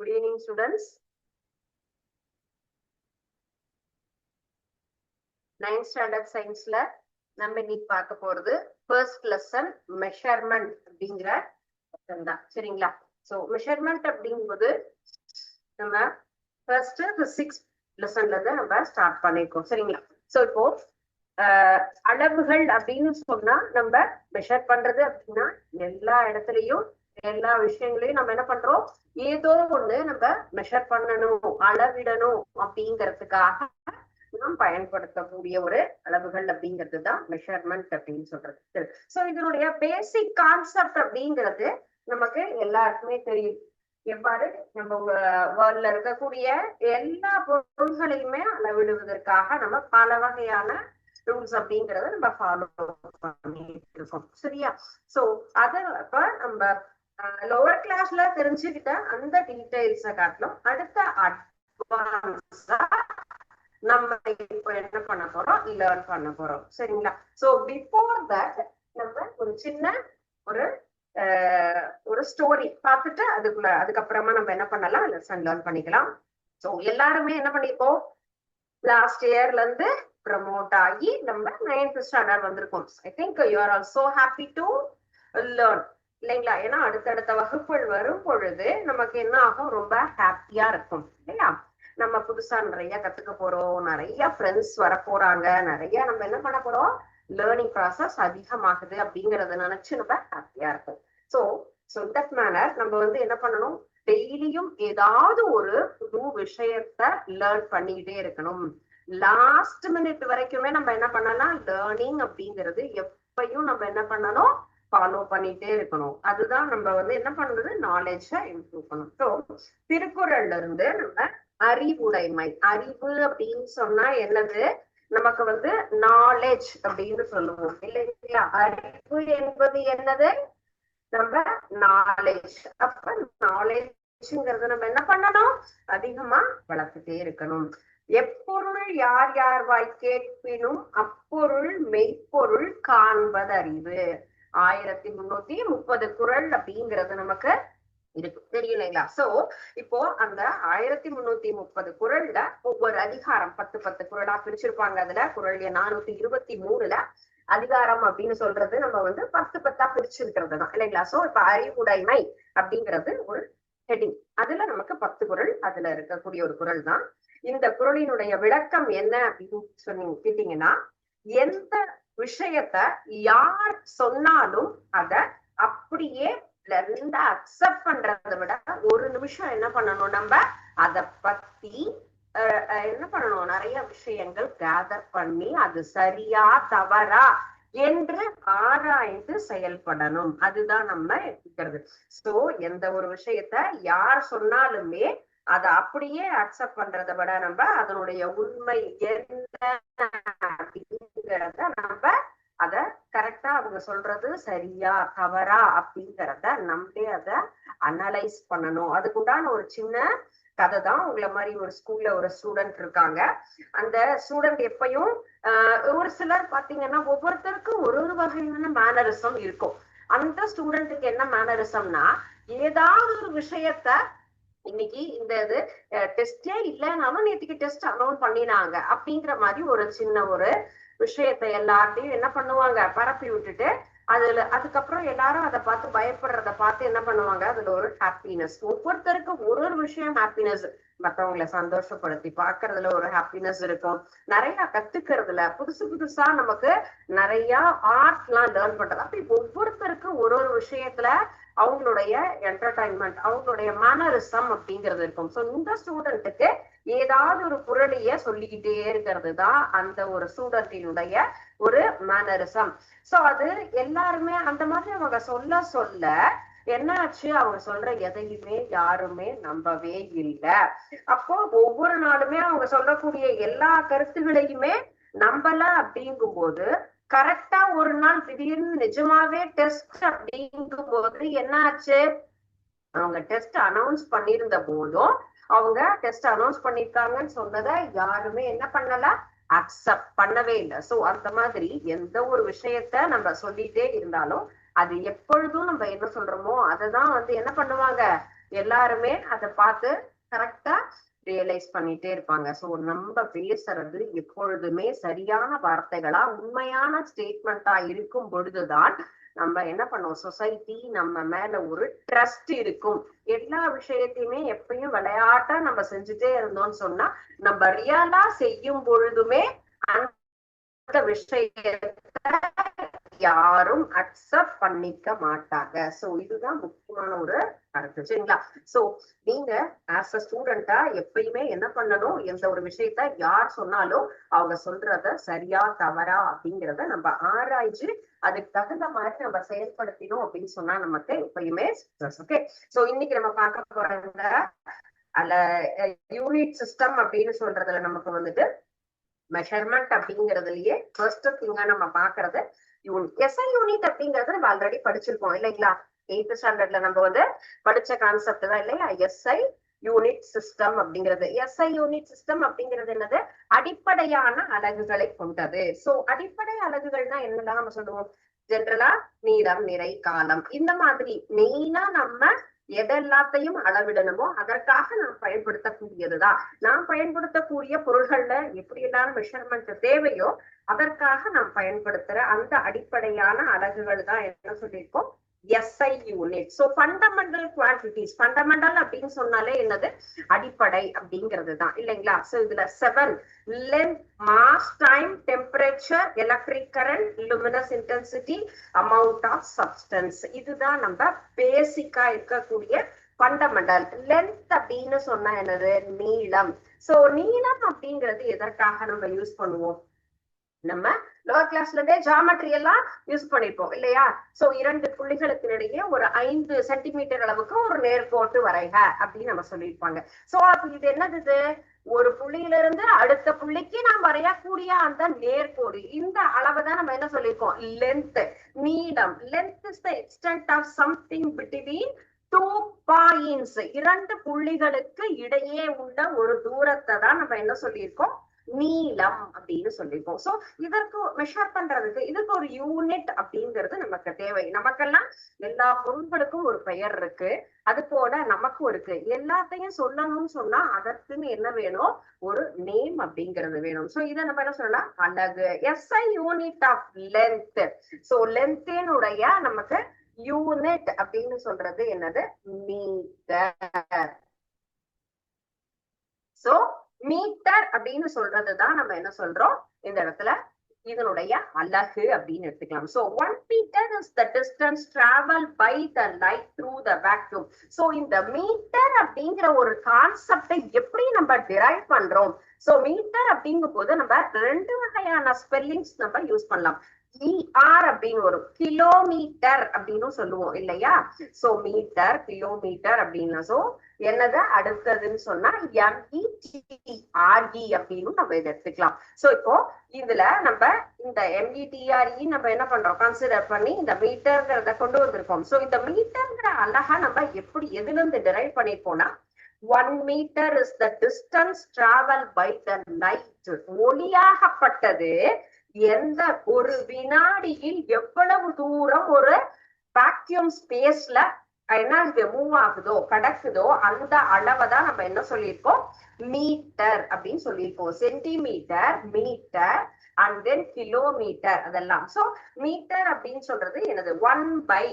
Good evening, students. Ninth standard சயின்ஸ்ல நம்ம இன்னைக்கு பார்க்க போறது ஃபர்ஸ்ட் லெசன் மெஷர்மெண்ட் அப்படிங்கிற தான். சரிங்களா? சோ மெஷர்மெண்ட் அப்படிங்கும்போது நம்ம ஃபர்ஸ்ட் சிக்ஸ் லெசன்ல இருந்து நம்ம ஸ்டார்ட் பண்ணிருக்கோம். சரிங்களா? சோ இப்போ ஆஹ், அளவுகள் அப்படின்னு சொன்னா நம்ம மெஷர் பண்றது அப்படின்னா எல்லா இடத்துலயும் எல்லா விஷயங்களையும் நம்ம என்ன பண்றோம்? ஏதோ ஒண்ணு நம்ம மெஷர் பண்ணணும் அளவிடணும் அப்படிங்கறதுக்காக நாம் பயன்படுத்தக்கூடிய ஒரு அளவுகள் அப்படிங்கிறது தான் மெஷர்மெண்ட் அப்படின்னு சொல்றது. சோ இதனுடைய பேசிக் கான்செப்ட் அப்படிங்கிறது நமக்கு எல்லாருக்குமே தெரியும். எவ்வாறு? நம்ம வேர்ல்ட்ல இருக்கக்கூடிய எல்லா பொருள்களையுமே அளவிடுவதற்காக நம்ம பல வகையான ரூல்ஸ் அப்படிங்கறத நம்ம ஃபாலோ பண்ணிட்டு இருக்கோம். சரியா? சோ அத நம்ம லோவர் கிளாஸ்ல தெரிஞ்சுக்கிட்ட அந்த டீடைல்ஸ காட்டிலும் அடுத்த அட்வான்ஸா நம்ம இப்போ என்ன பண்ண போறோம்? லேர்ன் பண்ண போறோம். சரிங்களா? சோ பிஃபோர் தட் நம்ம ஒரு சின்ன ஒரு ஒரு ஸ்டோரி பார்த்துட்டு அதுக்குள்ள அதுக்கப்புறமா நம்ம என்ன பண்ணலாம்? லெசன் லேர்ன் பண்ணிக்கலாம். சோ எல்லாருமே என்ன பண்ணிருக்கோம் லாஸ்ட் இயர்ல இருந்து ப்ரமோட் ஆகி நம்ம நைன்த் ஸ்டாண்டர்ட் வந்திருக்கோம். I think you are also happy to learn இல்லைங்களா? ஏன்னா அடுத்தடுத்த வகுப்புகள் வரும் பொழுது நமக்கு என்ன ஆகும்? ரொம்ப ஹாப்பியா இருக்கும் இல்லையா? நம்ம புதுசா நிறைய கத்துக்க போறோம். நிறைய ஃப்ரெண்ட்ஸ் வர போறாங்க நிறைய நம்ம என்ன பண்ண போறோம்? லேர்னிங் ப்ராசஸ் அதிகமாகுது அப்படிங்கறத நினைச்சு நம்ம ஹாப்பியா இருக்கும் சோ ஸோ தட் மேனர் நம்ம வந்து என்ன பண்ணணும்? டெய்லியும் ஏதாவது ஒரு புது விஷயத்த லேர்ன் பண்ணிக்கிட்டே இருக்கணும். லாஸ்ட் மினிட் வரைக்குமே நம்ம என்ன பண்ணலாம் லேர்னிங் அப்படிங்கிறது எப்பயும் நம்ம என்ன பண்ணணும்? ஃபாலோ பண்ணிட்டே இருக்கணும். அதுதான் நம்ம வந்து என்ன பண்றது நாலேஜா இம்ப்ரூவ் பண்ணணும். ஸோ திருக்குறள்ல இருந்து நம்ம அறிவுடைமை அறிவு அப்படின்னு சொன்னா என்னது? நமக்கு வந்து நாலேஜ் அப்படின்னு சொல்லுவோம். இல்லைங்களா? அறிவு என்பது என்னது? நம்ம நாலேஜ் அப்ப நாலேஜ்ங்கிறது நம்ம என்ன பண்ணணும்? அதிகமா வளர்த்துட்டே இருக்கணும். எப்பொருள் யார் யார் வாய் கேட்பினும் அப்பொருள் மெய்ப்பொருள் காண்பது அறிவு ஆயிரத்தி முன்னூத்தி முப்பது குறள் அப்படிங்கிறது நமக்கு இருக்கு. தெரியலைங்களா சோ இப்போ அந்த ஆயிரத்தி முன்னூத்தி முப்பது குறள்ல ஒவ்வொரு அதிகாரம் பத்து பத்து குறளா பிரிச்சிருப்பாங்க. அதுல குரல் நானூத்தி இருபத்தி மூணுல அதிகாரம் அப்படின்னு சொல்றது நம்ம வந்து பத்து பத்தா பிரிச்சிருக்கிறது தான் இல்லைங்களா? சோ இப்ப அறிவுடைமை அப்படிங்கிறது ஒரு ஹெட்டிங் அதுல நமக்கு பத்து குறள் அதுல இருக்கக்கூடிய ஒரு குறள் தான். இந்த குறளினுடைய விளக்கம் என்ன அப்படின்னு சொன்னீங்க கேட்டீங்கன்னா எந்த விஷயத்த யார் சொன்னாலும் அத அப்படியே பிளண்டா அக்செப்ட் பண்றதை விட ஒரு நிமிஷம் என்ன பண்ணணும் நம்ம? அத பத்தி என்ன பண்ணணும்? நிறைய விஷயங்கள் கேதர் பண்ணி அது சரியா தவறா என்று ஆராய்ந்து செயல்படணும். அதுதான் நம்ம இருக்கிறது சோ எந்த ஒரு விஷயத்த யார் சொன்னாலுமே அதை அப்படியே அக்செப்ட் பண்றதை விட நம்ம அதனுடைய உண்மை என்ன அப்படிங்கிறத நம்ம அத கரெக்டா அவங்க சொல்றது சரியா தவறா அப்படிங்கிறத நம்மளே அத அனலைஸ் பண்ணணும். அதுக்குண்டான ஒரு சின்ன கதை தான் உங்களை மாதிரி ஒரு ஸ்கூல்ல ஒரு ஸ்டூடெண்ட் இருக்காங்க. அந்த ஸ்டூடெண்ட் எப்பயும் ஒரு சிலர் பாத்தீங்கன்னா ஒவ்வொருத்தருக்கும் ஒரு ஒரு வகையான மேனரிசம் இருக்கும். அந்த ஸ்டூடெண்ட்டுக்கு என்ன மேனரிசம்னா ஏதாவது ஒரு விஷயத்த இன்னைக்கு இந்த இது டெஸ்டே இல்லைனாலும் நேற்றுக்கு டெஸ்ட் அனௌன்ஸ் பண்ணினாங்க அப்படிங்கிற மாதிரி ஒரு சின்ன ஒரு விஷயத்தை எல்லார்ட்டையும் என்ன பண்ணுவாங்க? பரப்பி விட்டுட்டு அதுல அதுக்கப்புறம் எல்லாரும் அதை பார்த்து பயப்படுறத பார்த்து என்ன பண்ணுவாங்க? அதுல ஒரு ஹாப்பினஸ் ஒவ்வொருத்தருக்கும் ஒரு ஒரு விஷயம் ஹாப்பினஸ் மற்றவங்களை சந்தோஷப்படுத்தி பாக்குறதுல ஒரு ஹாப்பினஸ் இருக்கும். நிறைய கத்துக்கிறதுல புதுசு புதுசா நமக்கு நிறைய ஆர்ட் எல்லாம் லேர்ன் பண்றது. அப்படி ஒவ்வொருத்தருக்கும் ஒரு ஒரு விஷயத்துல அவங்களுடைய என்டர்டைன்மெண்ட் அவங்களுடைய மேனரிசம் அப்படிங்கிறது இருக்கும். சோ இந்த ஸ்டூடெண்ட்டுக்கு ஏதாவது ஒரு புரளிய சொல்லிக்கிட்டே இருக்கிறது தான் அந்த ஒரு ஸ்டூடெண்டினுடைய ஒரு மேனரிசம். சோ அது எல்லாருமே அந்த மாதிரி அவங்க சொல்ல சொல்ல என்னாச்சு? அவங்க சொல்ற எதையுமே யாருமே நம்பவே இல்லை. அப்போ ஒவ்வொரு நாளுமே அவங்க சொல்லக்கூடிய எல்லா கருத்துகளையுமே நம்பல அப்படிங்கும் போது கரெக்டா ஒரு நாள் திடீர்னு நிஜமாவே டெஸ்ட் அப்படிங்கும் போது என்னாச்சு? அவங்க டெஸ்ட் அனௌன்ஸ் பண்ணியிருந்த போதும் அவங்க டெஸ்ட் அனௌன்ஸ் பண்ணிருக்காங்கன்னு சொன்னதை யாருமே என்ன பண்ணல? அக்செப்ட் பண்ணவே இல்லை. சோ அந்த மாதிரி எந்த ஒரு விஷயத்த நம்ம சொல்லிட்டே இருந்தாலும் அது எப்பொழுதும் நம்ம என்ன சொல்றோமோ அததான் வந்து என்ன பண்ணுவாங்க? எல்லாருமே அதை பார்த்து கரெக்டா ரியலைஸ் பண்ணிட்டே இருப்பாங்க. சோ நம்ம பேசுறது எப்பொழுதுமே சரியான வார்த்தைகளா உண்மையான ஸ்டேட்மெண்டா இருக்கும் பொழுதுதான் நம்ம என்ன பண்ணுவோம்? சொசைட்டி நம்ம மேல ஒரு ட்ரஸ்ட் இருக்கும். எல்லா விஷயத்தையுமே எப்பயும் விளையாட்டா நம்ம செஞ்சுட்டே இருந்தோம்னு சொன்னா நம்ம ரியலா செய்யும் பொழுதுமே அந்த விஷயத்த யாரும் அக்செப்ட் பண்ணிக்க மாட்டாங்க. சோ இதுதான் முக்கியமான ஒரு கருத்து சரிங்களா? சோ நீங்க ஆஸ் அ ஸ்டூடெண்டா எப்பயுமே என்ன பண்ணணும்? எந்த ஒரு விஷயத்த யார் சொன்னாலும் அவங்க சொல்றத சரியா தவறா அப்படிங்கிறத நம்ம ஆராய்ச்சி அதுக்கு தகுந்த மாதிரி நம்ம செயல்படுத்தினோம் அப்படின்னு சொன்னா நமக்கு எப்பயுமே ஓகே சோ இன்னைக்கு நம்ம பார்க்க போறாங்க அல்ல யூனிட் சிஸ்டம் அப்படின்னு சொல்றதுல நமக்கு வந்துட்டு மெஷர்மெண்ட் அப்படிங்கறதுலயே ஃபர்ஸ்ட் திங்கா நம்ம பாக்குறது யூனிட் எஸ்ஐ யூனிட் அப்படிங்கறது நம்ம ஆல்ரெடி படிச்சிருக்கோம் இல்லைங்களா? எயித்து ஸ்டாண்டர்ட்ல நம்ம வந்து படிச்ச கான்செப்ட் தான் இல்லையா? எஸ்ஐ யூனிட் சிஸ்டம் அப்படிங்கிறது. எஸ்ஐ யூனிட் சிஸ்டம் அப்படிங்கிறது என்னது? அடிப்படையான அலகுகளை கொண்டது. சோ அடிப்படை அலகுகள்னா என்னெல்லாம் நம்ம சொல்லுவோம்? ஜென்ரலா நீளம் நிறை காலம். இந்த மாதிரி மெயினா நம்ம எதெல்லாத்தையும் அளவிடணுமோ அதற்காக நாம் பயன்படுத்தக்கூடியதுதான். நாம் பயன்படுத்தக்கூடிய பொருள்கள்ல எப்படி எல்லாம் மெஷர்மெண்ட் தேவையோ அதற்காக நாம் பயன்படுத்துற அந்த அடிப்படையான அலகுகள் தான் என்ன சொல்லியிருக்கோம்? SI unit so fundamental quantities fundamental அப்படின்னு சொன்னாலே என்னது? அடிப்படை அப்படிங்கிறது தான் இல்லைங்களா? சோ இதுல seven length mass time temperature electric current luminous intensity amount of substance இதுதான் நம்ம பேசிக்கா இருக்கக்கூடிய ஃபண்டமெண்டல் லென்த் அப்படின்னு சொன்னா என்னது? நீளம். சோ நீளம் அப்படிங்கிறது எதற்காக நம்ம யூஸ் பண்ணுவோம்? நம்ம லோவர் கிளாஸ்ல இருந்தே ஜாமெட்ரி எல்லாம் யூஸ் பண்ணிருப்போம் இல்லையா? சோ இரண்டு புள்ளிகளுக்கு இடையே ஒரு ஐந்து சென்டிமீட்டர் அளவுக்கு ஒரு நேர்கோட்டு வரைக அப்படின்னு நம்ம சொல்லியிருப்பாங்க. சோ அப்ப இது என்னது இது? ஒரு புள்ளியிலிருந்து அடுத்த புள்ளிக்கு நாம் வரையக்கூடிய அந்த நேர்கோடு இந்த அளவு தான் நம்ம என்ன சொல்லியிருக்கோம்? லென்த் நீளம். Length is the extent of something between two points இரண்டு புள்ளிகளுக்கு இடையே உள்ள ஒரு தூரத்தை தான் நம்ம என்ன சொல்லியிருக்கோம்? நீளம் அப்படின்னு சொல்லிப்போம். சோ இதற்கு மெஷர் பண்றதுக்கு இதுக்கு ஒரு யூனிட் அப்படிங்கிறது நமக்கு தேவை. நமக்கெல்லாம் எல்லா பொருட்களுக்கும் ஒரு பெயர் இருக்கு. அது போல நமக்கும் இருக்கு. எல்லாத்தையும் சொல்லணும்னு சொன்னா அதற்குன்னு என்ன வேணும்? ஒரு நேம் அப்படிங்கிறது வேணும். சோ இதை நம்ம என்ன சொல்லலாம்? அழகு. SI unit of length so லென்த்தினுடைய நமக்கு யூனிட் அப்படின்னு சொல்றது என்னது? மீட்டர் சோ மீட்டர் அப்படின்னு சொல்றதுதான் நம்ம என்ன சொல்றோம்? இந்த இடத்துல இதனுடைய அழகு அப்படின்னு எடுத்துக்கலாம். So one metre is the distance travel by the light through the vacuum so இந்த மீட்டர் அப்படிங்கிற ஒரு கான்செப்டை எப்படி நம்ம டிரைவ் பண்றோம்? சோ மீட்டர் அப்படிங்கும் போது நம்ம ரெண்டு வகையான ஸ்பெல்லிங்ஸ் நம்ம யூஸ் பண்ணலாம். ஆர் அப்படின்னு வரும். கிலோமீட்டர் அப்படின்னு சொல்லுவோம் இல்லையா? சோ மீட்டர் கிலோமீட்டர் அப்படின்னு சோ என்னது? அடுத்ததுன்னு சொன்னா எம்இடிஆர்இ அப்படின்னு நம்ம இதை எடுத்துக்கலாம். சோ இப்போ இதுல நம்ம இந்த எம்இடிஆர்இ நம்ம என்ன பண்றோம்? கன்சிடர் பண்ணி இந்த மீட்டர்ங்கிறத கொண்டு வந்திருக்கோம். சோ இந்த மீட்டர்ங்கிற அழகா நம்ம எப்படி எதுல இருந்து drive பண்ணிருப்போம்னா one metre is the distance travel by the light ஒளியாகப்பட்டது எந்த ஒரு வினாடியில் எவ்வளவு தூரம் ஒரு வேக்யூம் ஸ்பேஸ்ல என்ன மூவ் ஆகுதோ கடக்குதோ அந்த அளவை தான் நம்ம என்ன சொல்லியிருக்கோம்? மீட்டர் அப்படின்னு சொல்லியிருக்கோம். Centimetre metre and then kilometre அதெல்லாம். சோ மீட்டர் அப்படின்னு சொல்றது எனது one by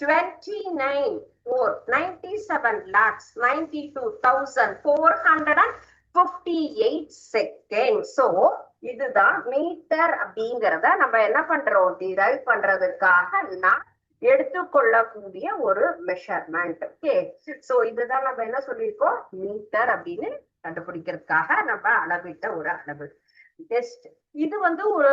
twenty nine four ninety seven lakhs ninety two thousand four hundred and fifty eight second so இதுதான் மீட்டர் அப்படிங்கறத நம்ம என்ன பண்றோம்? டிரைவ் பண்றதுக்காக நான் எடுத்துக்கொள்ளக்கூடிய ஒரு மெஷர்மெண்ட் ஓகே சோ இதுதான் நம்ம என்ன சொல்லியிருக்கோம்? மீட்டர் அப்படின்னு கண்டுபிடிக்கிறதுக்காக நம்ம அளவிட்ட ஒரு அளவு. டெஸ்ட் இது வந்து ஒரு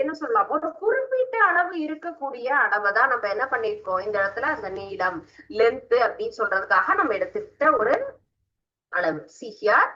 என்ன சொல்லலாம்? ஒரு குறிப்பிட்ட அளவு இருக்கக்கூடிய அளவை தான் நம்ம என்ன பண்ணிருக்கோம் இந்த இடத்துல அந்த நீளம் லென்த் அப்படின்னு சொல்றதுக்காக நம்ம எடுத்துக்கிட்ட ஒரு அளவு. சிஹியார்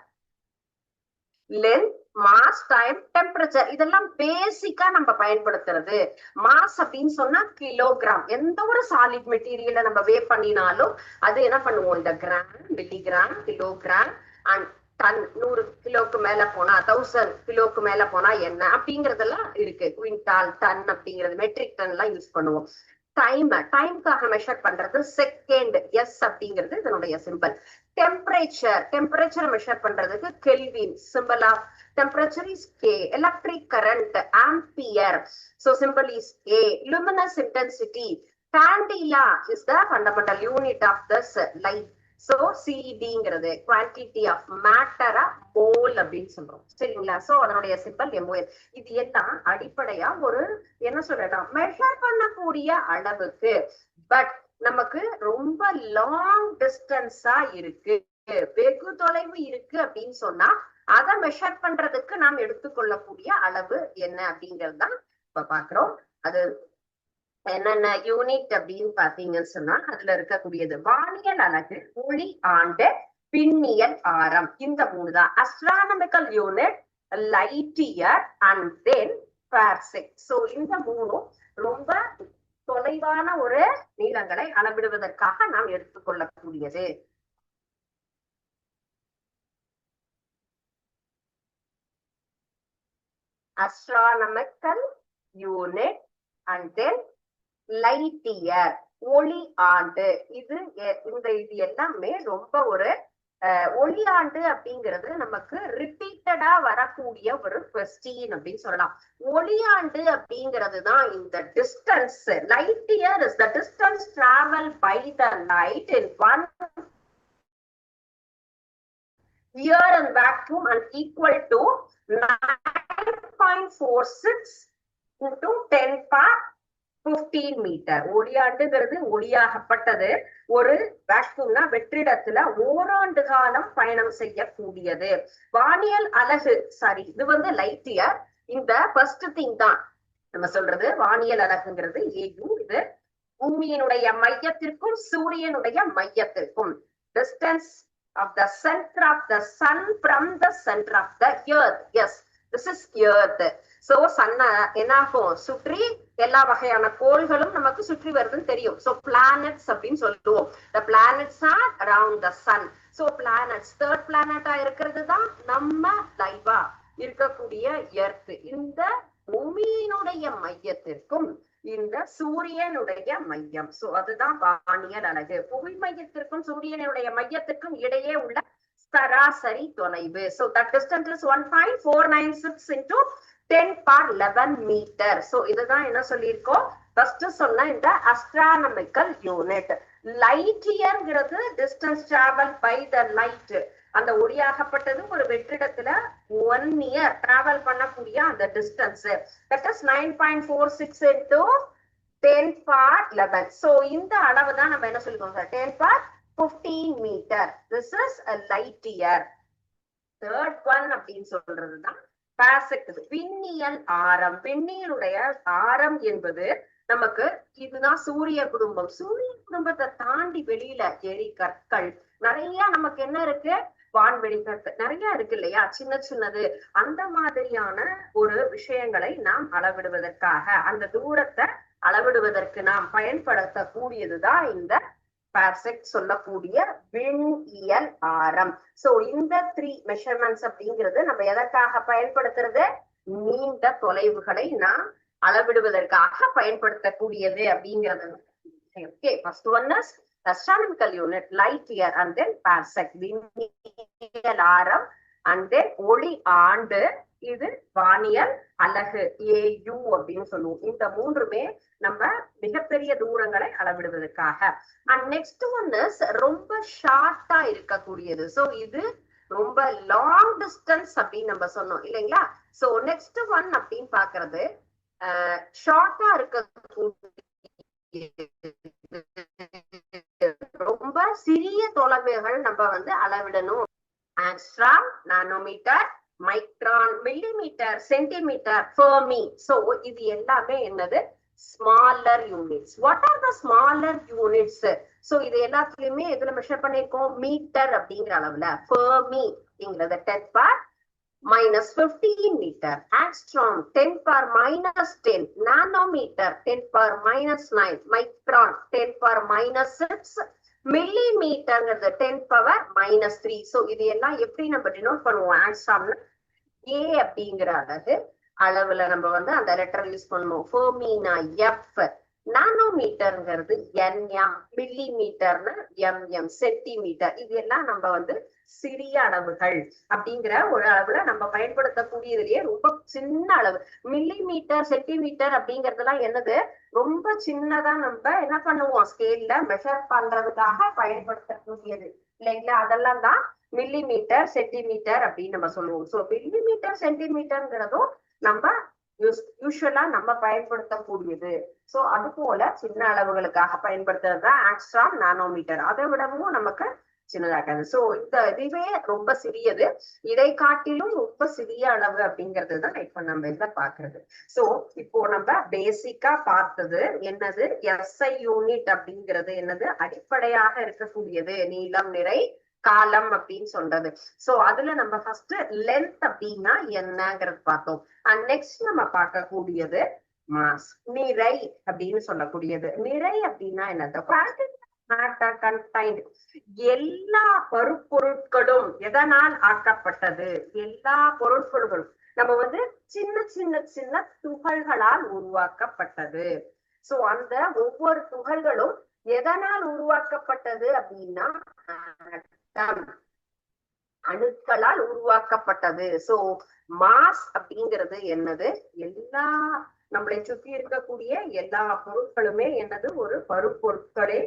லென்த் மாஸ் டைம் டெம்பரேச்சர் இதெல்லாம் பேசிக்கா நம்ம பயன்படுத்துறது. மாஸ் அப்படின்னு சொன்னா கிலோகிராம் எந்த ஒரு சாலிட் மெட்டீரியலை நம்ம வே பண்ணினாலும் அது என்ன பண்ணுவோம்? இந்த gram milligram kilogram and ton நூறு கிலோக்கு மேல போனா தௌசண்ட் கிலோக்கு மேல போனா என்ன? அப்படிங்கறதெல்லாம் இருக்கு. குவிண்டால் டன் அப்படிங்கிறது. மெட்ரிக் டன் எல்லாம் யூஸ் பண்ணுவோம். டைம் டைம்க்காக மெஷர் பண்றது செகண்ட் எஸ் அப்படிங்கிறது இதனுடைய சிம்பிள் டெம்பரேச்சர் டெம்பரேச்சர் மெஷர் பண்றதுக்கு kelvin simple of temperature is K electric current ampere so simple is A luminous intensity candela is the fundamental unit of this light so சிடிங்கிறது quantity of மேட்டரா mole அப்படின்னு சொல்றோம். சரிங்களா? So அதனுடைய simple MOL இது எல்லாம் அடிப்படையா ஒரு என்ன சொல்லலாம் மெஷர் பண்ணக்கூடிய அளவுக்கு. பட் நமக்கு ரொம்ப லாங் டிஸ்டன்ஸா இருக்கு. வெகு தொலைவு இருக்கு அப்படின்னு சொன்னா அதை மெஷர் பண்றதுக்கு நாம் எடுத்துக்கொள்ளக்கூடிய அளவு என்ன அப்படிங்கறதுதான் இப்ப பாக்குறோம் அது என்னென்ன யூனிட் அப்படின்னு பாத்தீங்கன்னு சொன்னா அதுல இருக்கக்கூடியது வானியல் அலகு ஒளி ஆண்டு பின்னியல் ஆரம். இந்த மூணு தான். Astronomical unit light year and then parsec so இந்த மூணும் ரொம்ப தொலைவான ஒரு நீளங்களை அளவிடுவதற்காக நாம் எடுத்துக்கொள்ளக்கூடியது. Astronomical unit and then light year ஒளி ஆண்டு. இது இந்த இது எல்லாமே ரொம்ப ஒரு ஒளி ஆண்டு அப்படிங்கிறது நமக்கு ரிப்பீட்டடா வரக்கூடிய ஒரு கொஸ்டின் அப்படின்னு சொல்லலாம். ஒளியாண்டு அப்படிங்கிறது தான் இந்த distance light year is the distance travel by the light in one year and vacuum and equal to 9.46 into 10 power 15 metre ஒளியாண்டுங்கிறது ஒளியாகப்பட்டது ஒரு வேக்யூம்னா வெற்றிடத்துல ஓராண்டு காலம் பயணம் செய்யக்கூடியது. வானியல் அலகு சாரி இது வந்து லைட் இயர் இந்த ஃபர்ஸ்ட் திங் தான் நம்ம சொல்றது. வானியல் அலகுங்கிறது ஏயு இது பூமியினுடைய மையத்திற்கும் சூரியனுடைய மையத்திற்கும். Distance of the centre of the sun from the centre of the earth yes this is earth. So, sun என்னாகும்? சுற்றி எல்லா வகையான கோள்களும் நமக்கு சுற்றி வருதுன்னு தெரியும். சோ பிளானட்ஸ் அப்படின்னு சொல்லுவோம். The planets are around the sun so planets third பிளானட்டா இருக்கிறது தான் நம்ம லைவா இருக்கக்கூடிய எர்த் இந்த பூமியினுடைய மையத்திற்கும் இந்த சூரியனுடைய மையம். சோ அதுதான் வானியல் அழகு. புவி மையத்திற்கும் சூரியனுடைய மையத்திற்கும் இடையே உள்ள சராசரி தொலைவு. So that distance is one point four nine six into ten power eleven metre so இதுதான் என்ன சொல்லியிருக்கோம்? ஃபர்ஸ்ட் சொன்ன இந்த astronomical unit light இயர்ங்கிறது distance travel by the light அந்த ஒளியாகப்பட்டது ஒரு வெற்றிடத்துல ஒன் இயர் டிராவல் பண்ணக்கூடிய அந்த distance that is nine point four six into ten power eleven so இந்த அளவு தான் நம்ம என்ன சொல்லிக்கோங்க ten power fifteen metre this is light year third one அப்படின்னு சொல்றது தான் விண்ணியல் ஆரம். விண்ணியலுடைய ஆரம் என்பது நமக்கு இதுதான் சூரிய குடும்பம். சூரிய குடும்பத்தை தாண்டி வெளியில எரி கற்கள். நிறைய நமக்கு என்ன இருக்கு? வான்வெளி கற்கள் நிறைய இருக்கு இல்லையா? சின்ன சின்னது. அந்த மாதிரியான ஒரு விஷயங்களை நாம் அளவிடுவதற்காக. அந்த தூரத்தை அளவிடுவதற்கு நாம் பயன்படுத்தக்கூடியதுதான் இந்த பார்செக்ட் சொல்லக்கூடிய விண்இயல் ஆரம். சோ இந்த த்ரீ மெஷர்மெண்ட்ஸ் அப்படிங்கிறது நம்ம எதற்காக பயன்படுத்துறது? நீண்ட தொலைவுகளை நாம் அளவிடுவதற்காக பயன்படுத்தக்கூடியது அப்படிங்கிறது. Okay first one is astronomical unit light year and then parsec விண்ணியல் ஆரம் and then ஒளி ஆண்டு இது வானியல் அலகு ஏயு அப்படின்னு சொல்லுவோம். இந்த மூன்றுமே நம்ம மிகப்பெரிய தூரங்களை அளவிடுவதற்காக. அண்ட் நெக்ஸ்ட் ஒன் இஸ் ரொம்ப ஷார்ட்டா இருக்கக்கூடியது. சோ இது ரொம்ப லாங் டிஸ்டன்ஸ் அப்படின்னு நம்ம சொன்னோம் இல்லைங்களா? சோ நெக்ஸ்ட் ஒன் அப்படின்னு பாக்குறது ஷார்ட்டா இருக்க ரொம்ப சிறிய தொலைவுகள் நம்ம வந்து அளவிடணும். Angstrom nanometre micron millimetre centimetre fermi so இது எல்லாமே என்னது? Smaller units what are the smaller units so இது எல்லாத்துலயுமே எதுல மெஷர் பண்ணிருக்கோம்? மீட்டர் அப்படிங்கிற அளவுல. ஃபெர்மி அப்படிங்கிறது ten power minus 15 meter, angstrom 10 power minus 10, nanometer 10 power minus 9, micron 10 power minus 6, millimeterங்கிறது 10 power மைனஸ் த்ரீ ஸோ இது எல்லாம் எப்படி நம்ம டினோட் பண்ணுவோம்? ஆங்ஸ்ட்ராம்னு ஏ அப்படிங்கிற அழகு அளவுல நம்ம வந்து அந்த லெட்டர் யூஸ் பண்ணுவோம். ஃபோமினா எஃப் நானோமீட்டர்ங்கிறது என்எம் மில்லி மீட்டர்னு எம்எம் சென்டிமீட்டர் இது எல்லாம் நம்ம வந்து சிறிய அளவுகள் அப்படிங்கிற ஒரு அளவுல நம்ம பயன்படுத்தக்கூடியதுலயே ரொம்ப சின்ன அளவு. மில்லி மீட்டர் சென்டிமீட்டர் அப்படிங்கறதுலாம் என்னது? ரொம்ப சின்னதா நம்ம என்ன பண்ணுவோம்? ஸ்கேல்ல மெஷர் பண்றதுக்காக பயன்படுத்தக்கூடியது. இல்லைங்களா? அதெல்லாம் தான் மில்லி மீட்டர் சென்டிமீட்டர் அப்படின்னு நம்ம சொல்லுவோம். சோ மில்லி மீட்டர் சென்டிமீட்டர்ங்கிறதும் நம்ம யூஸ்வலா நம்ம பயன்படுத்தக்கூடியது. சோ அது போல சின்ன அளவுகளுக்காக பயன்படுத்துறது தான் ஆக்ஸ்ட்ரா நானோமீட்டர் அதை விடவும் நமக்கு சின்னதாக்காது. சோ இந்த இதுவே ரொம்ப சிறியது. இதை காட்டிலும் ரொம்ப சிறிய அளவு அப்படிங்கிறது தான் இப்ப நம்ம இத பாக்குறது. சோ இப்போ நம்ம பேசிக்கா பார்த்தது என்னது? எஸ்ஐ யூனிட் அப்படிங்கிறது என்னது? அடிப்படையாக இருக்கக்கூடியது. நீளம் நிறை காலம் அப்படின்னு சொல்றது. சோ அதுல நம்ம ஃபர்ஸ்ட் லென்த் அப்படின்னா என்னங்கிறது பார்த்தோம். அண்ட் நெக்ஸ்ட் நம்ம பார்க்கக்கூடியது மாஸ் நிறை அப்படின்னு சொல்லக்கூடியது. நிறை அப்படின்னா என்னது? எல்லா பருப்பொருட்களும் எதனால் ஆக்கப்பட்டது? எல்லா பொருட்களும். நம்ம வந்து சின்ன சின்ன சின்ன துகள்களால் உருவாக்கப்பட்டது. சோ அந்த ஒவ்வொரு துகள்களும் எதனால் உருவாக்கப்பட்டது அப்படின்னா அணுக்களால் உருவாக்கப்பட்டது. சோ மாஸ் அப்படிங்கிறது என்னது? எல்லா நம்மளை சுத்தி இருக்கக்கூடிய எல்லா பொருட்களுமே என்னது? ஒரு பருப்பொருட்களே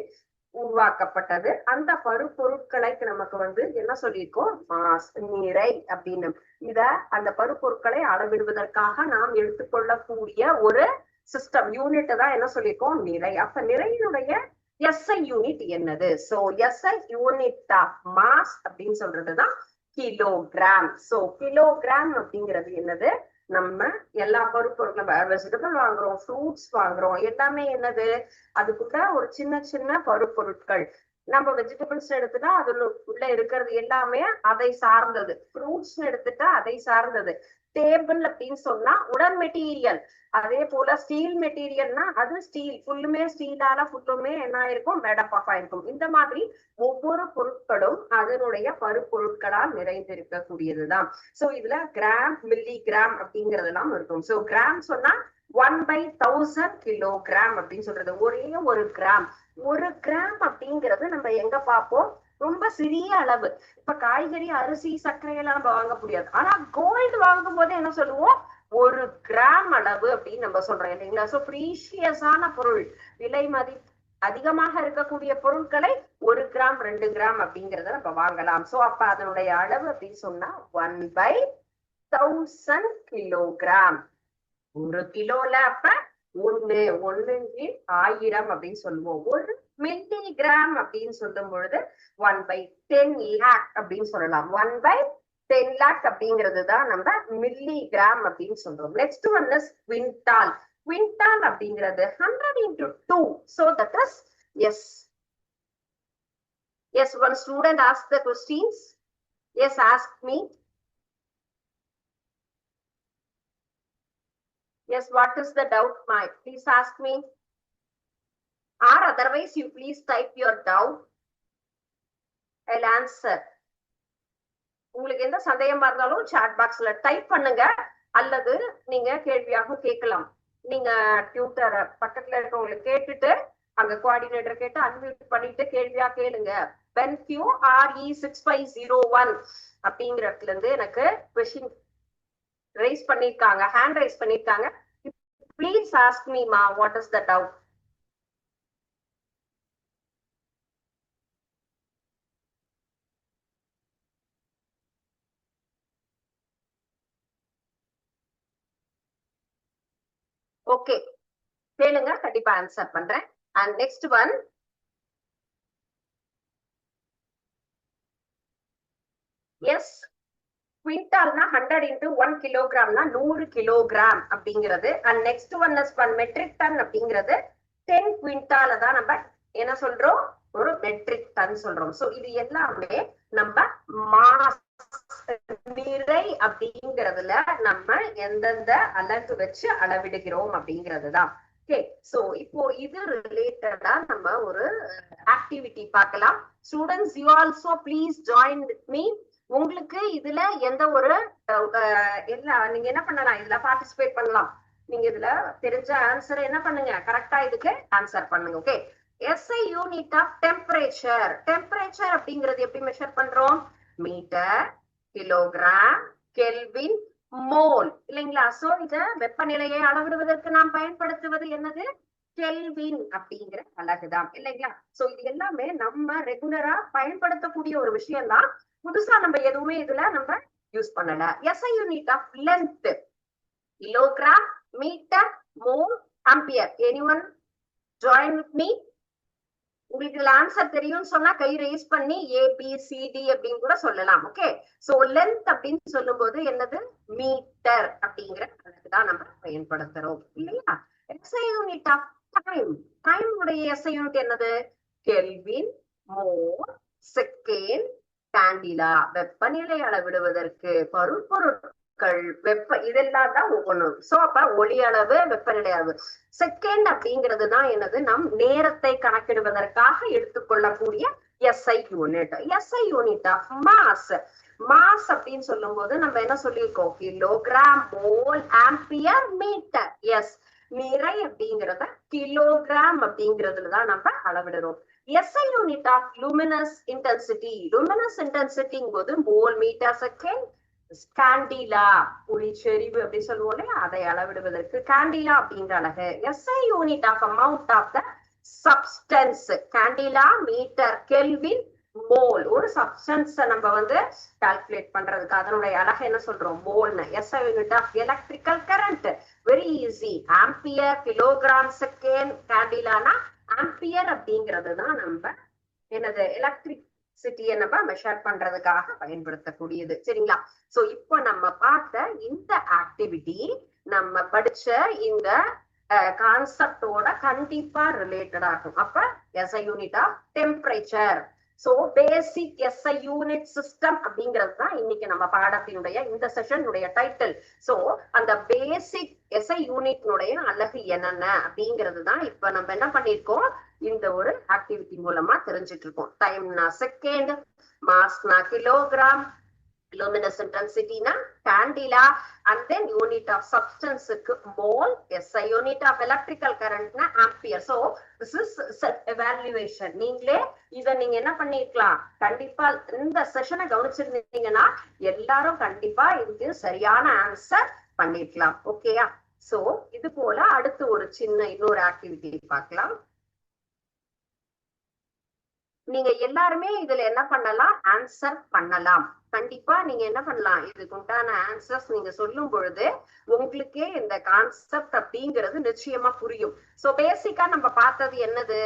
உருவாக்கப்பட்டது. அந்த பருப்பொருட்களை நமக்கு வந்து என்ன சொல்லியிருக்கோம்? மாஸ் நிறை அப்படின்னு இத அந்த பருப்பொருட்களை அளவிடுவதற்காக நாம் எடுத்துக்கொள்ளக்கூடிய ஒரு சிஸ்டம் யூனிட் தான் என்ன சொல்லியிருக்கோம்? நிறை. அப்ப நிறையினுடைய எஸ்ஐ யூனிட் என்னது? So SI unit of mass அப்படின்னு சொல்றதுதான் கிலோகிராம் சோ கிலோகிராம் அப்படிங்கிறது என்னது? நம்ம எல்லா பொருட்பொருட்களும் வெஜிடபிள் வாங்குறோம் ஃப்ரூட்ஸ் வாங்குறோம். எல்லாமே என்னது? அதுக்குள்ள ஒரு சின்ன சின்ன பருப்பொருட்கள். நம்ம வெஜிடபிள்ஸ் எடுத்துட்டா அதுல உள்ள இருக்கிறது எல்லாமே அதை சார்ந்தது. ஃப்ரூட்ஸ் எடுத்துட்டா அதை சார்ந்தது. டேபிள் அப்படின்னு சொன்னா உடன் மெட்டீரியல். அதே போல ஸ்டீல் மெட்டீரியல்னா அது ஸ்டீல் ஃபுல்லுமே ஸ்டீலால ஃபுல்லுமே என்ன ஆயிருக்கும்? மேடப் ஆயிருக்கும். இந்த மாதிரி ஒவ்வொரு பொருட்களும் அதனுடைய பருப்பொருட்களால் நிறைந்திருக்கக்கூடியதுதான். சோ இதுல கிராம் மில்லி கிராம் அப்படிங்கறதெல்லாம் இருக்கும். சோ கிராம் சொன்னா one by thousand kilo gram அப்படின்னு சொல்றது. ஒரே ஒரு கிராம் ஒரு கிராம் அப்படிங்கிறது நம்ம எங்க பார்ப்போம்? ரொம்ப சிறிய அளவு. இப்ப காய்கறி அரிசி சர்க்கரை எல்லாம் நம்ம வாங்க முடியாது. ஆனா கோல்டு வாங்கும் போது என்ன சொல்லுவோம்? ஒரு கிராம் அளவு அப்படின்னு நம்ம சொல்றோம் இல்லைங்களா? சோ ப்ரீஷியஸான பொருள். விலை மதி அதிகமாக இருக்கக்கூடிய பொருட்களை ஒரு கிராம் ரெண்டு கிராம் அப்படிங்கறத நம்ம வாங்கலாம். சோ அப்ப அதனுடைய அளவு அப்படின்னு சொன்னா ஒன் பை தௌசண்ட் கிலோகிராம் ஒரு கிலோல அப்ப ஒண்ணு ஒண்ணுக்கு ஆயிரம் அப்படின்னு சொல்லுவோம். ஒரு மில்லி கிராம் அப்படின்னு சொல்லும் பொழுது ஒன் பை டென் லேக் அப்படின்னு சொல்லலாம். ஒன் பை டென் லேக் அப்படிங்கிறது தான் நம்ம மில்லி கிராம் அப்படின்னு சொல்றோம். Next one is quintal quintal அப்படிங்கிறது hundred into two so that is yes yes one student ask the questions yes ask me Yes, what is the doubt, my? Please ask me. Or otherwise, you please type your doubt. I'll answer. உங்களுக்கு எந்த சந்தேகமா இருந்தாலும் chat பாக்ஸ்ல type பண்ணுங்க அல்லது நீங்க கேள்வியாக கேட்கலாம் நீங்க டியூட்டர் பக்கத்துல இருக்கவங்களுக்கு கேட்டுட்டு அங்க கோஆர்டினேட்டர் கேட்டு அன்மியூட் பண்ணிட்டு கேள்வியா கேளுங்க BenQ RE six five zero one அப்படிங்கிற இடத்துல இருந்து எனக்கு கொஷின் ரைஸ் பண்ணிருக்காங்க ஹேண்ட் ரைஸ் பண்ணிருக்காங்க. ப்ளீஸ் ஆஸ்க் மீ மா what is the doubt okay கேளுங்க கண்டிப்பா ஆன்சர் பண்றேன். அண்ட் நெக்ஸ்ட் ஒன் எஸ் குவிண்டால்னா ஹண்ட்ரட் இன்டூ ஒன் கிலோகிராம்னா நூறு கிலோகிராம் அப்படிங்கிறது. And next one is one metric ton அப்படிங்கிறது. டென் குவிண்டால தான் நம்ம என்ன சொல்றோம்? ஒரு மெட்ரிக் டன் சொல்றோம். சோ இது எல்லாமே நம்ம மாஸ் நிறை அப்படிங்கறதுல நம்ம எந்தெந்த அலகு வச்சு அளவிடுகிறோம் அப்படிங்கிறது தான். ஓகே சோ இப்போ இது ரிலேட்டடா நம்ம ஒரு ஆக்டிவிட்டி பார்க்கலாம். Students you also please join with me உங்களுக்கு இதுல எந்த ஒரு எல்லா நீங்க என்ன பண்ணலாம்? இதுல பார்ட்டிசிபேட் பண்ணலாம். நீங்க இதுல தெரிஞ்ச ஆன்சர் என்ன பண்ணுங்க? கரெக்டா இதுக்கு ஆன்சர் பண்ணுங்க okay SI unit of temperature temperature அப்படிங்கறது எப்படி மெஷர் பண்றோம்? மீட்டர் கிலோகிராம் கெல்வின் மோல் இல்லைங்களா? சோ இத வெப்பநிலையை அளவிடுவதற்கு நாம் பயன்படுத்துவது என்னது? கெல்வின் அப்படிங்கிற அழகுதான் இல்லைங்களா? சோ இது எல்லாமே நம்ம ரெகுலரா பயன்படுத்தக்கூடிய ஒரு விஷயம் தான் புதுசா நம்ம எதுவுமே இதுல நம்ம யூஸ் பண்ணல. SI unit of length kilogram metre mole ampere any one join with me உங்களுக்கு இதுல ஆன்சர் தெரியும்னு சொன்னா கை ரேஸ் பண்ணி ஏ பி சி டி அப்படின்னு கூட சொல்லலாம். ஓகே சோ லென்த் அப்படின்னு சொல்லும் போது என்னது? மீட்டர் அப்படிங்கிற கணக்கு தான் நம்ம பயன்படுத்துறோம். இல்லையா? SI unit of time time உடைய எஸ்ஐ யூனிட் என்னது? கெல்வின் மோர் செகண்ட் கேண்டிலா வெப்பநிலை அளவிடுவதற்கு பருப்பொருட்கள் வெப்ப இதெல்லாம் தான் ஒவ்வொன்றும். சோ அப்ப ஒளி அளவு வெப்பநிலை அளவு. செகண்ட் அப்படிங்கிறது தான் என்னது? நம் நேரத்தை கணக்கிடுவதற்காக எடுத்துக்கொள்ளக்கூடிய SI unit SI unit of mass mass அப்படின்னு சொல்லும் போது நம்ம என்ன சொல்லியிருக்கோம்? Kilogram mole ampere metre yes நிறை அப்படிங்கிறத கிலோகிராம் அப்படிங்கிறதுல தான் நம்ம அளவிடுறோம். SI unit of luminous intensity Luminous intensity போது மோல் மீட்டர் செகண்ட் கேண்டிலா ஒளிச்செறிவு அப்படி சொல்லுவோம் அதை அளவிடுவதற்கு கேண்டிலா அப்படின்ற அழகு. SI unit of amount of the substance candela metre kelvin mole ஒரு சப்ஸ்டன்ஸ் நம்ம வந்து கால்குலேட் பண்றதுக்கு அதனுடைய அழகு என்ன சொல்றோம்? மோல்னு SI unit of electrical current very easy ampere kilogram second கேண்டிலானா ampere அப்படிங்கிறது தான் நம்ம என்னது எலக்ட்ரிக் சிட்டியை நம்ம மெஷர் பண்றதுக்காக பயன்படுத்தக்கூடியது. சரிங்களா? சோ இப்போ நம்ம பார்த்த இந்த ஆக்டிவிட்டி நம்ம படிச்ச இந்த கான்செப்டோட கண்டிப்பா ரிலேட்டடா இருக்கும் அப்ப a unit of temperature so basic SI unit system அப்படிங்கிறது தான் இன்னைக்கு நம்ம பாடத்தினுடைய இந்த செஷனுடைய டைட்டில் சோ அந்த பேசிக் எஸ்ஐ யூனிட்னுடைய அழகு என்னென்ன அப்படிங்கிறது தான் இப்ப நம்ம என்ன பண்ணிருக்கோம் இந்த ஒரு ஆக்டிவிட்டி மூலமா தெரிஞ்சிட்டு இருக்கோம். டைம்னா second மாஸ்னா kilogram luminous intensity na candela and then unit of substance க்கு mole SI unit of electrical current na ampere. So this is self evaluation. நீங்களே இத நீங்க என்ன பண்ணிருக்கலாம்? கண்டிப்பா இந்த செஷனை கவனிச்சிருந்தீங்கன்னா எல்லாரும் கண்டிப்பா இதுக்கு சரியான ஆன்சர் பண்ணிருக்கலாம். ஓகேயா சோ இது போல அடுத்து ஒரு சின்ன இன்னொரு ஆக்டிவிட்டி பார்க்கலாம். நீங்க எல்லாருமே இதுல என்ன பண்ணலாம்? ஆன்சர் பண்ணலாம். கண்டிப்பா நீங்க என்ன பண்ணலாம்? இதுக்கு உண்டான ஆன்சர்ஸ் நீங்க சொல்லும் பொழுது உங்களுக்கே இந்த கான்செப்ட் அப்படிங்கிறது நிச்சயமா புரியும். சோ பேசிக்கா நம்ம பார்த்தது என்னது?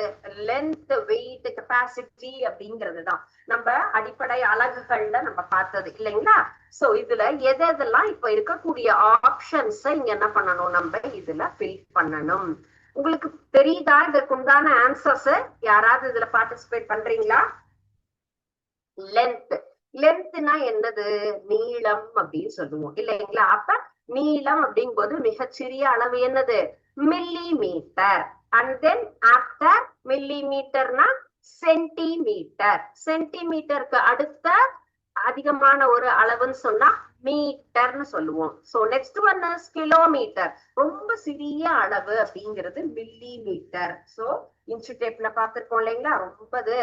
லென்த் வெயிட் கெப்பாசிட்டி அப்படிங்கிறது தான். நம்ம அடிப்படை அலகுகள்ல நம்ம பார்த்தது இல்லைங்களா? சோ இதுல எது எதெல்லாம் இப்ப இருக்கக்கூடிய ஆப்ஷன்ஸ் இங்க என்ன பண்ணணும்? நம்ம இதுல ஃபில் பண்ணணும். உங்களுக்கு தெரியுதா? இதற்கு உண்டான ஆன்சர்ஸ் யாராவது இதுல பார்ட்டிசிபேட் பண்றீங்களா? லென்த் லென்த்னா என்னது? நீளம் அப்படின்னு சொல்லுவோம். இல்லைங்களா? அப்ப நீளம் அப்படிங்கும்போது மிகச்சிறிய அளவு என்னது? Millimetre and then after milli மீட்டர்னா centimetre சென்டிமீட்டருக்கு அடுத்த அதிகமான ஒரு அளவுன்னு சொன்னா மீட்டர்னு சொல்லுவோம். So next one is kilometre ரொம்ப சிறிய அளவு அப்படிங்கிறது மில்லி மீட்டர் சோ இன்ச்சு டேப்ல பாத்திருக்கோம் இல்லைங்களா? ரொம்பது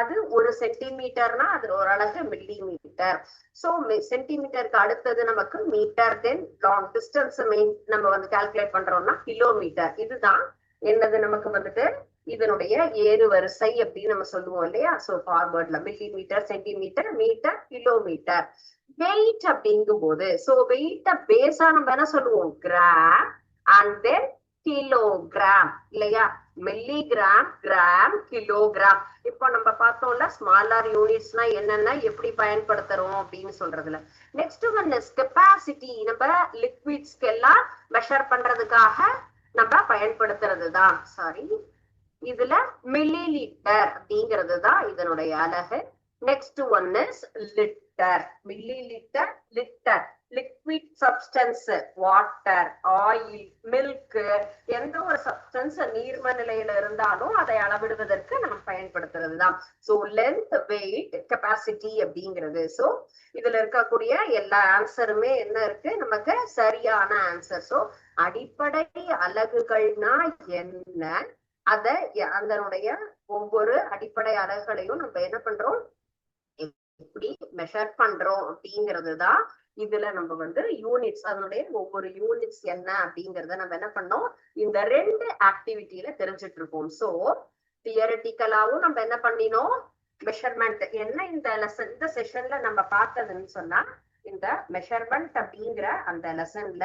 அது ஒரு சென்டிமீட்டர்னா அது ஒரு அழகு மில்லி மீட்டர் சோ சென்டிமீட்டருக்கு அடுத்தது நமக்கு metre then long distance main நம்ம வந்து கால்குலேட் பண்றோம்னா கிலோமீட்டர் இதுதான் என்னது நமக்கு வந்துட்டு? இதனுடைய ஏறு வரிசை அப்படின்னு நம்ம சொல்லுவோம் இல்லையா? So ஃபார்வர்ட்ல millimetre centimetre metre kilometre weight அப்படிங்கும் போது சோ வெயிட்ட பேஸா நம்ம என்ன சொல்லுவோம்? கிராம் அண்ட் தென் கிலோகிராம் இல்லையா? மில்லிகிராம் கிராம் கிலோகிராம் இப்போ நம்ம பார்த்தோம்ல ஸ்மாலர் யூனிட்ஸ்னா என்னென்ன எப்படி பயன்படுத்துறோம் அப்படின்னு சொல்றதுல. நெக்ஸ்ட் ஒன் இஸ் கெப்பாசிட்டி நம்ம லிக்விட்ஸ்க்கு எல்லாம் மெஷர் பண்றதுக்காக நம்ம பயன்படுத்துறது தான். சாரி இதுல மில்லி லிட்டர் அப்படிங்கிறது தான் இதனுடைய அழகு next one is litre millilitre litre liquid substance water oil milk எந்த ஒரு சப்ஸ்டன்ஸ் நீர்ம நிலையில இருந்தாலும் அதை அளவிடுவதற்கு நாம் பயன்படுத்துறது தான் சோ லென்த் வெயிட் கெப்பாசிட்டி அப்படிங்கிறது. சோ இதுல இருக்கக்கூடிய எல்லா ஆன்சருமே என்ன இருக்கு? நமக்கு சரியான ஆன்சர் சோ அடிப்படை அலகுகள்னா என்ன? அத அதனுடைய ஒவ்வொரு அடிப்படை அலகுகளையும் நம்ம என்ன பண்றோம்? எப்படி மெஷர் பண்றோம் அப்படிங்கிறது தான் இதுல நம்ம வந்து யூனிட்ஸ் அதனுடைய ஒவ்வொரு யூனிட்ஸ் என்ன அப்படிங்கறத நம்ம என்ன பண்ணோம்? இந்த ரெண்டு ஆக்டிவிட்டியில தெரிஞ்சுட்டு இருக்கோம். சோ தியரட்டிக்கலாவும் நம்ம என்ன பண்ணினோம்? மெஷர்மெண்ட் என்ன இந்த லெசன் இந்த செஷன்ல நம்ம பார்த்ததுன்னு சொன்னா இந்த மெஷர்மெண்ட் அப்படிங்கிற அந்த லெசன்ல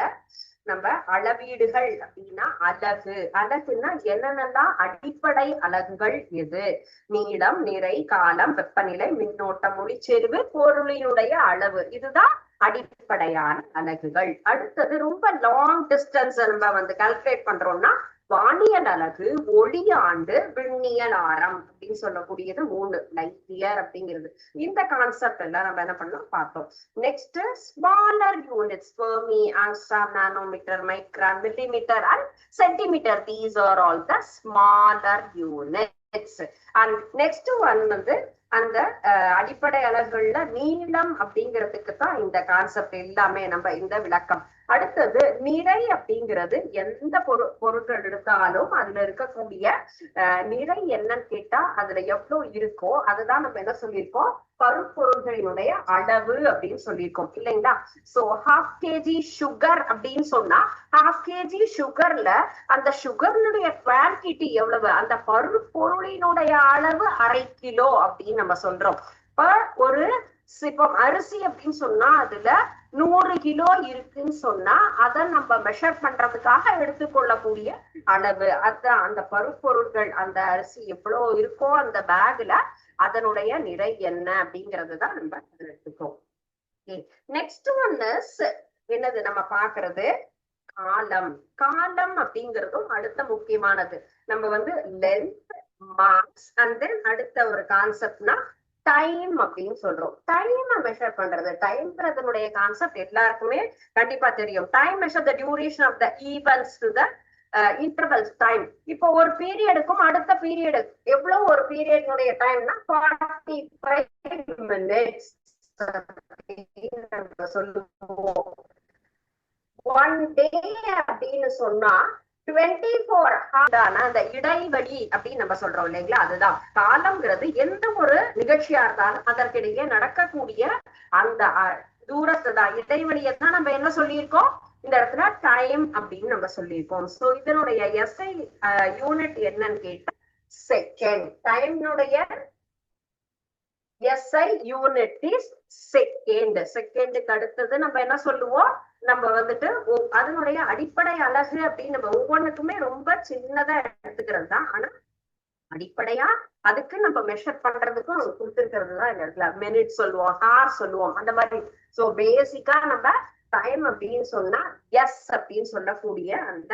நம்ம அளவீடுகள் அப்படின்னா அலகு. அலகுன்னா என்னென்னலாம் அடிப்படை அலகுகள் எது? நீளம் நிறை காலம் வெப்பநிலை மின்னோட்டம் ஒளிச்செறிவு பொருளினுடைய அளவு. இதுதான் அடிப்படையான அலகுகள். அடுத்தது ரொம்ப லாங் டிஸ்டன்ஸ் நம்ம வந்து கால்குலேட் பண்றோம்னா வானியல் அலகு ஒளி ஆண்டு விண்ணியல் ஆரம் அப்படின்னு சொல்லக்கூடியது மூணு லைட் இயர் அப்படிங்கிறது. இந்த கான்செப்ட் எல்லாம் நம்ம என்ன பண்ணோம் பார்த்தோம். Next smaller units fermi angstrom nanometre micron millimetre and centimetre these are all the smaller units and next one வந்து அந்த அடிப்படை அலகுகள்ல நீளம் அப்படிங்கிறதுக்கு தான் இந்த கான்செப்ட் எல்லாமே நம்ம இந்த விளக்கம். அடுத்தது நிறை அப்படிங்கிறது எந்த பொரு பொருட்கள் எடுத்தாலும் அதுல இருக்கக்கூடிய நிறை என்னன்னு கேட்டா அதுல எவ்வளவு இருக்கோ அதுதான் நம்ம என்ன சொல்லியிருக்கோம்? பருப்பொருள்களினுடைய அளவு அப்படின்னு சொல்லியிருக்கோம். இல்லைங்களா? சோ ஹாஃப் கேஜி சுகர் அப்படின்னு சொன்னா ஹாஃப் கேஜி சுகர்ல அந்த சுகர்னுடைய குவான்டிட்டி எவ்வளவு? அந்த பருப்பொருளினுடைய அளவு அரை கிலோ அப்படின்னு நம்ம சொல்றோம். ஒரு இப்போ அரிசி அப்படின்னு சொன்னா அதுல நூறு கிலோ இருக்குன்னு சொன்னா அதை நம்ம மெஷர் பண்றதுக்காக எடுத்துக்கொள்ளக்கூடிய அளவு. அதான் அந்த பருப்பொருட்கள் அந்த அரிசி எவ்வளவு இருக்கோ அந்த பேக்ல அதனுடைய நிறை என்ன அப்படிங்கறது தான் நம்ம எடுத்துக்கோம் நெக்ஸ்ட் ஒன் இஸ் என்னது நம்ம பாக்குறது காலம். காலம் அப்படிங்கிறதும் அடுத்த முக்கியமானது. நம்ம வந்து லென்த் மார்க்ஸ் அண்ட் தென் அடுத்த ஒரு கான்செப்ட்னா டைம் அப்படின்னு சொல்றோம். டைம் மெஷர் பண்றது டைம்ங்கிறதுனுடைய கான்செப்ட் எல்லாருக்குமே கண்டிப்பா தெரியும். Time measure the duration of the events to the intervals time இப்போ ஒரு பீரியடுக்கும் அடுத்த பீரியடு எவ்வளவு ஒரு பீரியட்னுடைய டைம்னா ஃபார்ட்டி ஃபைவ் மினிட்ஸ் சொல்லுவோம். ஒன் டே அப்படின்னு சொன்னா டுவெண்ட்டி ஃபோர் ஹார்டான அந்த இடைவெளி அப்படின்னு நம்ம சொல்றோம் இல்லைங்களா? அதுதான். காலம்ங்கிறது எந்த ஒரு நிகழ்ச்சியா இருந்தாலும் அதற்கிடையே நடக்கக்கூடிய அந்த அஹ், தூரத்தை தான் இடைவெளியை தான் நம்ம என்ன சொல்லியிருக்கோம்? இந்த இடத்துல டைம் அப்படின்னு நம்ம சொல்லியிருக்கோம். சோ இதனுடைய எஸ்ஐ யூனிட் என்னன்னு கேட்டா செகண்ட் டைம்னுடைய எஸ்ஐ யூனிட் இஸ் செகண்ட் செகண்டுக்கு அடுத்தது நம்ம என்ன சொல்லுவோம்? நம்ம வந்துட்டு அதனுடைய அடிப்படை அழகு அப்படின்னு நம்ம ஒவ்வொன்றுக்குமே ரொம்ப சின்னதா எடுத்துக்கிறது தான். ஆனா அடிப்படையா அதுக்கு நம்ம மெஷர் பண்றதுக்கும் அவங்க கொடுத்துருக்கிறது தான் இந்த இடத்துல. மினிட் சொல்லுவோம் ஹார் சொல்லுவோம் அந்த மாதிரி. சோ பேசிக்கா நம்ம டைம் அப்படின்னு சொன்னா எஸ் அப்படின்னு சொல்லக்கூடிய அந்த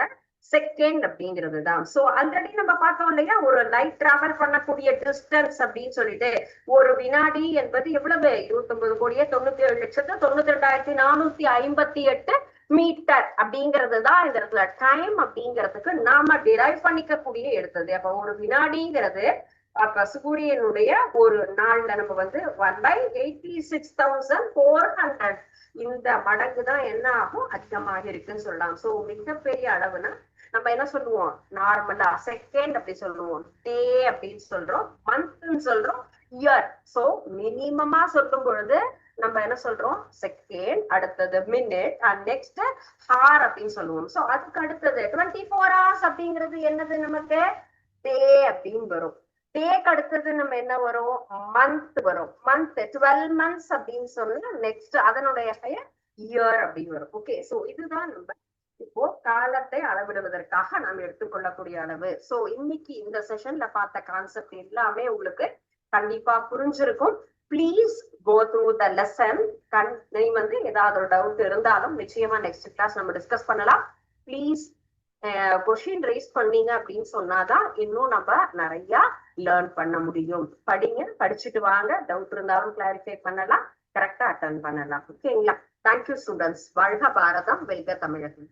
செகண்ட் அப்படிங்கிறது தான் சோ ஆல்ரெடி நம்ம பார்த்தோம் இல்லையா? ஒரு லைட் டிராவல் பண்ணக்கூடிய டிஸ்டன்ஸ் அப்படின்னு சொல்லிட்டு ஒரு வினாடி என்பது எவ்வளவு? இருபத்தி ஒன்பது கோடியே தொண்ணூத்தி ஏழு லட்சத்து தொண்ணூத்தி ரெண்டாயிரத்தி நானூத்தி ஐம்பத்தி எட்டு மீட்டர் அப்படிங்கிறது தான் இந்த இடத்துல டைம் அப்படிங்கிறதுக்கு நாம டிரைவ் பண்ணிக்கக்கூடிய எடுத்தது. அப்ப ஒரு வினாடிங்கிறது அப்ப சூரியனுடைய ஒரு நாள்ல நம்ம வந்து one by eighty six thousand four hundred இந்த மடங்கு தான் என்ன ஆகும்? அதிகமாக இருக்குன்னு சொல்லலாம். சோ மிகப்பெரிய அளவுனா நம்ம என்ன சொல்லுவோம்? நார்மலா செகண்ட் அப்படி சொல்லுவோம். டே அப்படின்னு சொல்றோம். மந்த்னு சொல்றோம். இயர் சோ மினிமமா சொல்லும் பொழுது நம்ம என்ன சொல்றோம்? செகண்ட் அடுத்தது மினிட் அண்ட் நெக்ஸ்ட் ஹார் அப்படின்னு சொல்லுவோம். சோ அதுக்கு அடுத்தது டுவெண்ட்டி ஃபோர் ஹவர்ஸ் அப்படிங்கிறது என்னது நமக்கு? டே அப்படின்னு வரும். டேக்கு அடுத்தது நம்ம என்ன வரும்? மந்த் வரும். மந்த் டுவெல் மந்த்ஸ் அப்படின்னு சொன்னா நெக்ஸ்ட் அதனுடைய இயர் அப்படின்னு வரும். ஓகே சோ இதுதான் நம்ம இப்போ காலத்தை அளவிடுவதற்காக நாம் எடுத்துக்கொள்ளக்கூடிய அளவு. சோ இன்னைக்கு இந்த செஷன்ல பார்த்த கான்செப்ட் எல்லாமே உங்களுக்கு கண்டிப்பா புரிஞ்சிருக்கும். Please go through the lesson கண் நீ வந்து ஏதாவது ஒரு டவுட் இருந்தாலும் நிச்சயமா நெக்ஸ்ட் கிளாஸ் நம்ம டிஸ்கஸ் பண்ணலாம். ப்ளீஸ் கொஷின் ரைஸ் பண்ணீங்க அப்படின்னு சொன்னாதான் இன்னும் நம்ம நிறைய லேர்ன் பண்ண முடியும். படிங்க படிச்சுட்டு வாங்க. டவுட் இருந்தாலும் கிளாரிஃபை பண்ணலாம். கரெக்டா அட்டன் பண்ணலாம். ஓகேங்களா தேங்க்யூ ஸ்டூடெண்ட்ஸ் வாழ்க பாரதம். வெல்க தமிழகம்.